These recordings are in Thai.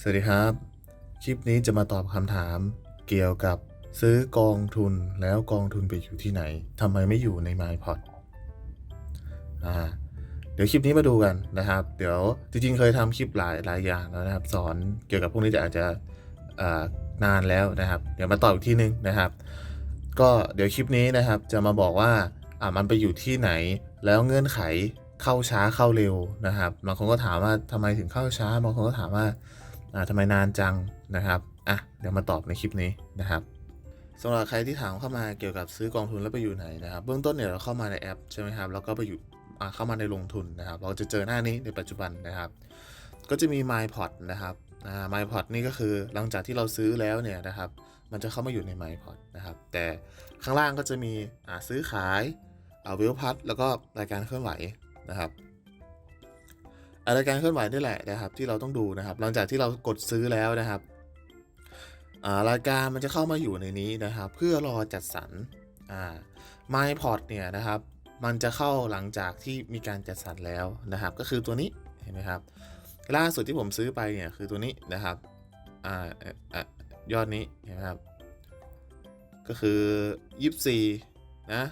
สวัสดีครับ คลิปนี้จะมาตอบคำถามเกี่ยวกับซื้อกองทุนแล้วกองทุนไปอยู่ที่ไหนทำไมไม่อยู่ใน MyPot อ่าเดี๋ยวคลิปนี้มาดูกันนะครับ เดี๋ยวจริงๆเคยทำคลิปหลายหลายอย่างแล้วนะครับ สอนเกี่ยวกับพวกนี้แต่อาจจะนานแล้วนะครับ เดี๋ยวมาตอบอีกทีนึงนะครับ ก็เดี๋ยวคลิปนี้นะครับจะมาบอกว่าอ่ามันไปอยู่ที่ไหนแล้วเงื่อนไขเข้าช้าเข้าเร็วนะครับบางคนก็ถามว่าทำไมถึงเข้าช้าบางคนก็ถามว่า อ่าทำไมนานจังนะครับอะเดี๋ยวมาตอบในคลิปนี้นะครับสำหรับใครที่ถามเข้ามาเกี่ยวกับซื้อกองทุนแล้วไปอยู่ไหนนะครับเบื้องต้นเนี่ยเราเข้ามาในแอปใช่ไหมครับแล้วก็ไปอยู่อ่าเข้ามาในลงทุนนะครับ เราจะเจอหน้านี้ในปัจจุบันนะครับ ก็จะมี MyPot นะครับอ่า MyPot นี่ก็คือหลังจากที่เราซื้อแล้วเนี่ยนะครับ มันจะเข้ามาอยู่ใน MyPot นะครับ แต่ข้างล่างก็จะมีอ่าซื้อขายอ่าเวลพัทแล้วก็รายการเคลื่อนไหวนะครับ อ่ารการเคลื่อนไหวนี่แหละนะครับ ที่เราต้องดูนะครับ หลังจากที่เรากดซื้อแล้วนะครับรายการมันจะเข้ามาอยู่ในนี้นะครับ เพื่อรอจัดสรรอ่า MyPort เนี่ยนะครับ มันจะเข้าหลังจากที่มีการจัดสรรแล้วนะครับ ก็คือตัวนี้เห็นไหมครับ ล่าสุดที่ผมซื้อไปเนี่ยคือตัวนี้นะครับออยอดนี้เห็นไหมครับ ก็คือ 24 นะ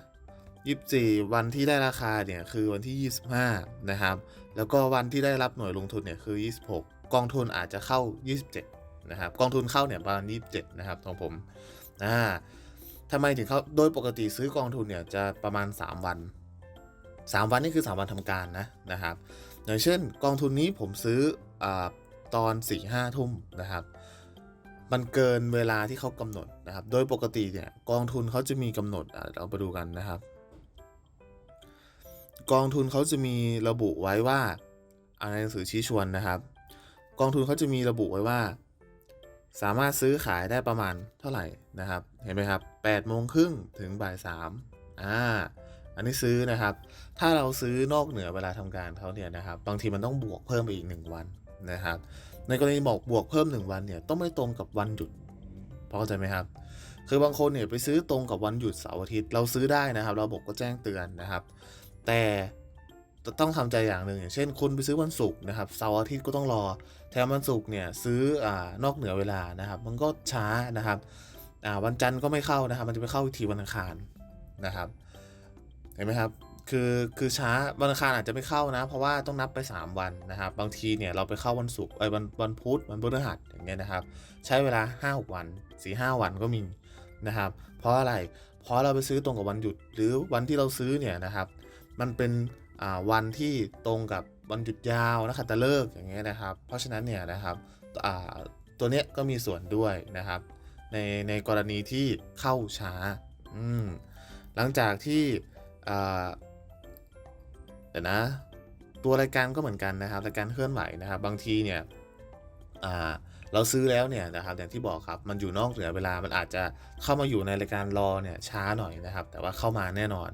24 วันที่ได้ราคาเนี่ยคือวันที่ 25 นะครับ แล้วก็วันที่ได้รับหน่วยลงทุนเนี่ยคือ 26 กองทุนอาจจะเข้า 27 นะครับ กองทุนเข้าเนี่ยประมาณ 27 นะครับของผม อ่าทำไมถึงเข้า โดยปกติซื้อกองทุนเนี่ยจะประมาณ 3 วัน 3 วันนี่คือ 3 วันทำการนะนะครับ อย่างเช่น กองทุนนี้ผมซื้ออาตอน4 5ทุ่มนะครับ มันเกินเวลาที่เขากำหนดนะครับ โดยปกติเนี่ยกองทุนเขาจะมีกำหนดเราไปดูกันนะครับ กองทุนเขาจะมีระบุไว้ว่าในหนังสือชี้ชวนนะครับ กองทุนเขาจะมีระบุไว้ว่า สามารถซื้อขายได้ประมาณเท่าไหร่นะครับ เห็นไหมครับ8โมงครึ่งถึงบ่าย3อ่าอันนี้ซื้อนะครับ ถ้าเราซื้อนอกเหนือเวลาทำการเขาเนี่ยนะครับ บางทีมันต้องบวกเพิ่มไปอีก 1 วันนะครับ ในกรณีบอกบวกเพิ่ม 1 วันเนี่ยต้องไม่ตรงกับวันหยุดพอเข้าใจไหมครับ คือบางคนเนี่ยไปซื้อตรงกับวันหยุดเสาร์อาทิตย์เราซื้อได้นะครับ เระบบก็แจ้งเตือนนะครับ แต่ต้องทำใจอย่างหนึ่งอย่างเช่น คุณไปซื้อวันศุกร์นะครับเสาร์อาทิตย์ก็ต้องรอ แถมวันศุกร์เนี่ยซื้ออานอกเหนือเวลานะครับ มันก็ช้านะครับอ่าวันจันทร์ก็ไม่เข้านะครับ มันจะไปเข้าทีวันอังคารนะครับ เห็นไหมครับคือคือช้าวันอังคารอาจจะไม่เข้านะ เพราะว่าต้องนับไป 3 วันนะครับ บางทีเนี่ยเราไปเข้าวันศุกร์ไอ้วันวันพุธวันพฤหัสอย่างเงี้ยนะครับ ใช้เวลา5วัน 4 5 วันก็มีนะครับ เพราะอะไรเพราะเราไปซื้อตรงกับวันหยุดหรือวันที่เราซื้อเนี่ยนะครับ มันเป็นวันที่ตรงกับวันหยุดยาวนะขัตฤกษ์อย่างเงี้ยนะครับ เพราะฉะนั้นเนี่ยนะครับตัวเนี้ยก็มีส่วนด้วยนะครับ ในในกรณีที่เข้าช้าอืมหลังจากที่อ่าเดี๋ยวนะ ตัวรายการก็เหมือนกันนะครับรายการเคลื่อนไหวนะครับ บางทีเนี่ยเราซื้อแล้วเนี่ยนะครับอย่างที่บอกครับมันอยู่นอกเหนือเวลามันอาจจะเข้ามาอยู่ในรายการรอเนี่ยช้าหน่อยนะครับ แต่ว่าเข้ามาแน่นอน